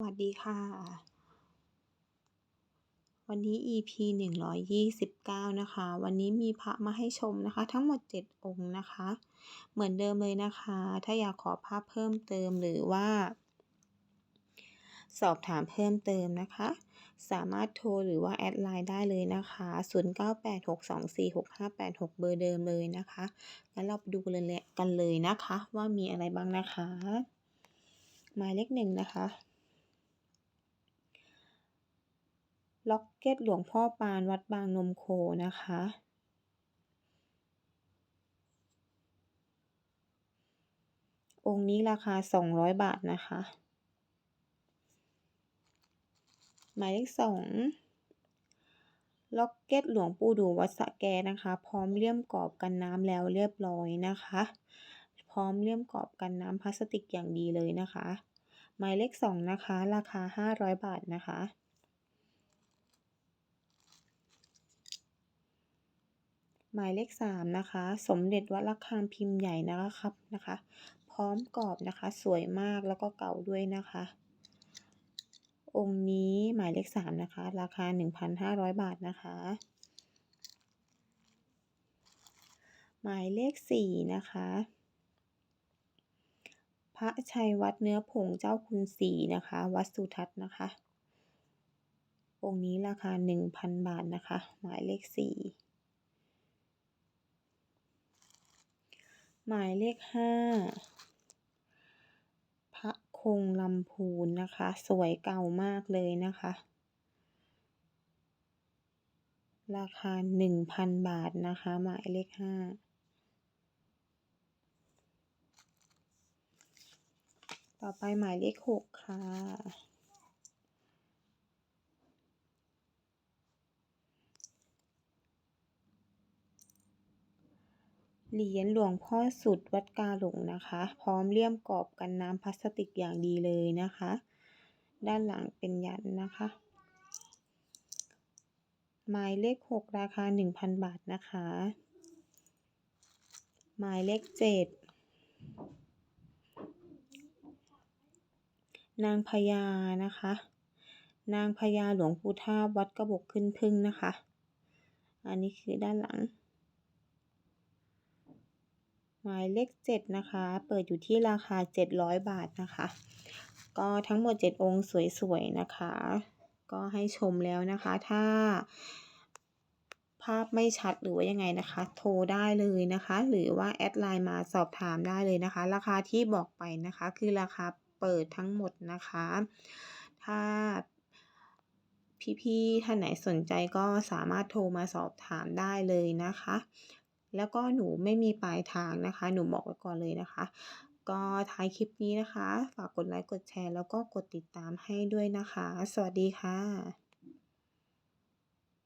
สวัสดีค่ะ วันนี้ EP 129 นะคะ วันนี้มีพระมาให้ชมนะคะ ทั้งหมด 7 องค์นะคะ เหมือนเดิมเลยนะคะ ถ้าอยากขอภาพเพิ่มเติมหรือว่า สอบถามเพิ่มเติมนะคะ สามารถโทรหรือว่าแอดไลน์ได้เลยนะคะ 0986246586 เบอร์เดิมเลยนะคะงั้นเราไปดูเลยกันเลยนะคะ ว่ามีอะไรบ้างนะคะ หมายเลขหนึ่งนะคะ ล็อกเก็ตหลวงพ่อปานวัดบางนมโคนะคะ องค์นี้ราคา 200 บาทนะคะ หมายเลขสองล็อกเก็ตหลวงปู่ดูวัดสะแกนะคะ พร้อมเลี่ยมกรอบกันน้ำแล้วเรียบร้อยนะคะ พร้อมเลี่ยมกรอบกันน้ำพลาสติกอย่างดีเลยนะคะ หมายเลขสองนะคะ ราคา 500 บาทนะคะ หมายเลขสามนะคะ สมเด็จวัดระฆังพิมพ์ใหญ่นะครับนะคะ พร้อมกรอบนะคะ สวยมากแล้วก็เก่าด้วยนะคะ องค์นี้หมายเลขสามนะคะ ราคา 1,500 บาทนะคะ หมายเลขสี่นะคะ พระชัยวัดเนื้อผงเจ้าคุณสีนะคะ วัดสุทัศน์นะคะ องค์นี้ราคา 1,000 บาทนะคะ หมายเลขสี่ หมายเลขห้าพระคงลำพูนนะคะ สวยเก่ามากเลยนะคะ ราคา1,000บาทนะคะ หมายเลขห้าต่อไปหมายเลขหกค่ะ เหรียญหลวงพ่อสุดวัดกาหลงนะคะ พร้อมเลี่ยมกรอบกันน้ำพลาสติกอย่างดีเลยนะคะ ด้านหลังเป็นยันนะคะ หมายเลขหกราคา 1,000 บาทนะคะ หมายเลขเจ็ดนางพญานะคะ นางพญาหลวงปู่ท่าวัดกระบกขึ้นพึ่งนะคะ อันนี้คือด้านหลัง หมายเลขเจ็ดนะคะ เปิดอยู่ที่ราคา 700 บาทนะคะ ก็ทั้งหมด 7 องค์สวยๆนะคะ ก็ให้ชมแล้วนะคะ ถ้าภาพไม่ชัดหรือว่ายังไงนะคะ โทรได้เลยนะคะ หรือว่าแอดไลน์มาสอบถามได้เลยนะคะ ราคาที่บอกไปนะคะ คือราคาเปิดทั้งหมดนะคะ ถ้าพี่ๆท่านไหนสนใจก็สามารถโทรมาสอบถามได้เลยนะคะ แล้วก็หนูไม่มีปลายทางนะคะ หนูบอกไว้ก่อนเลยนะคะ ก็ท้ายคลิปนี้นะคะ ฝากกดไลค์กดแชร์ แล้วก็กดติดตามให้ด้วยนะคะ สวัสดีค่ะ